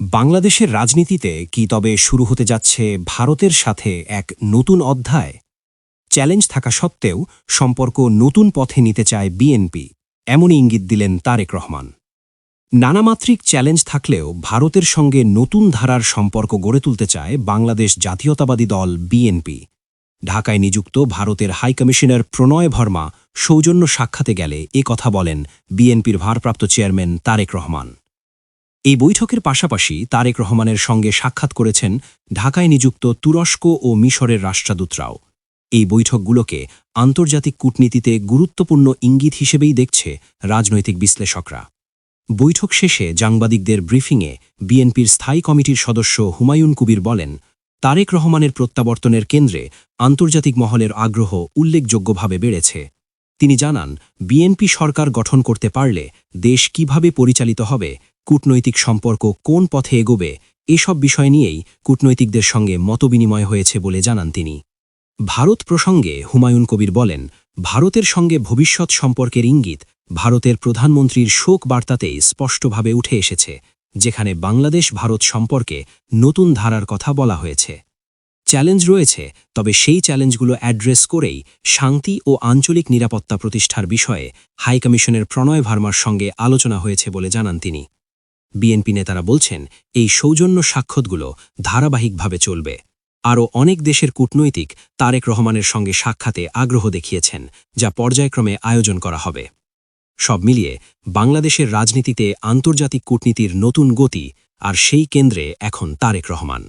বাংলাদেশের রাজনীতিতে কি তবে শুরু হতে যাচ্ছে ভারতের সাথে এক নতুন অধ্যায়? চ্যালেঞ্জ থাকা সত্ত্বেও সম্পর্ক নতুন পথে নিতে চায় বিএনপি, এমনই ইঙ্গিত দিলেন তারেক রহমান। নানামাত্রিক চ্যালেঞ্জ থাকলেও ভারতের সঙ্গে নতুন ধারার সম্পর্ক গড়ে তুলতে চায় বাংলাদেশ জাতীয়তাবাদী দল বিএনপি। ঢাকায় নিযুক্ত ভারতের হাইকমিশনার প্রণয় ভর্মা সৌজন্য সাক্ষাতে গেলে এ কথা বলেন বিএনপির ভারপ্রাপ্ত চেয়ারম্যান তারেক রহমান। এই বৈঠকের পাশাপাশি তারেক রহমানের সঙ্গে সাক্ষাৎ করেছেন ঢাকায় নিযুক্ত তুরস্ক ও মিশরের রাষ্ট্রদূতরাও। এই বৈঠকগুলোকে আন্তর্জাতিক কূটনীতিতে গুরুত্বপূর্ণ ইঙ্গিত হিসেবেই দেখছে রাজনৈতিক বিশ্লেষকরা। বৈঠক শেষে সাংবাদিকদের ব্রিফিংয়ে বিএনপির স্থায়ী কমিটির সদস্য হুমায়ুন কবির বলেন, তারেক রহমানের প্রত্যাবর্তনের কেন্দ্রে আন্তর্জাতিক মহলের আগ্রহ উল্লেখযোগ্যভাবে বেড়েছে। তিনি জানান, বিএনপি সরকার গঠন করতে পারলে দেশ কীভাবে পরিচালিত হবে কূটনৈতিক সম্পর্ক কোন পথে এগোবে, এসব বিষয় নিয়েই কূটনৈতিকদের সঙ্গে মতবিনিময় হয়েছে বলে জানান তিনি। ভারত প্রসঙ্গে হুমায়ুন কবির বলেন, ভারতের সঙ্গে ভবিষ্যৎ সম্পর্কের ইঙ্গিত ভারতের প্রধানমন্ত্রীর শোক বার্তাতেই স্পষ্টভাবে উঠে এসেছে, যেখানে বাংলাদেশ ভারত সম্পর্কে নতুন ধারার কথা বলা হয়েছে। চ্যালেঞ্জ রয়েছে, তবে সেই চ্যালেঞ্জগুলো অ্যাড্রেস করেই শান্তি ও আঞ্চলিক নিরাপত্তা প্রতিষ্ঠার বিষয়ে হাইকমিশনের প্রণয় ভার্মার সঙ্গে আলোচনা হয়েছে বলে জানান তিনি। বিএনপি নেতারা বলছেন, এই সৌজন্য সাক্ষাৎগুলো ধারাবাহিকভাবে চলবে। আরও অনেক দেশের কূটনৈতিক তারেক রহমানের সঙ্গে সাক্ষাতে আগ্রহ দেখিয়েছেন, যা পর্যায়ক্রমে আয়োজন করা হবে। সব মিলিয়ে বাংলাদেশের রাজনীতিতে আন্তর্জাতিক কূটনীতির নতুন গতি আর সেই কেন্দ্রে এখন তারেক রহমান।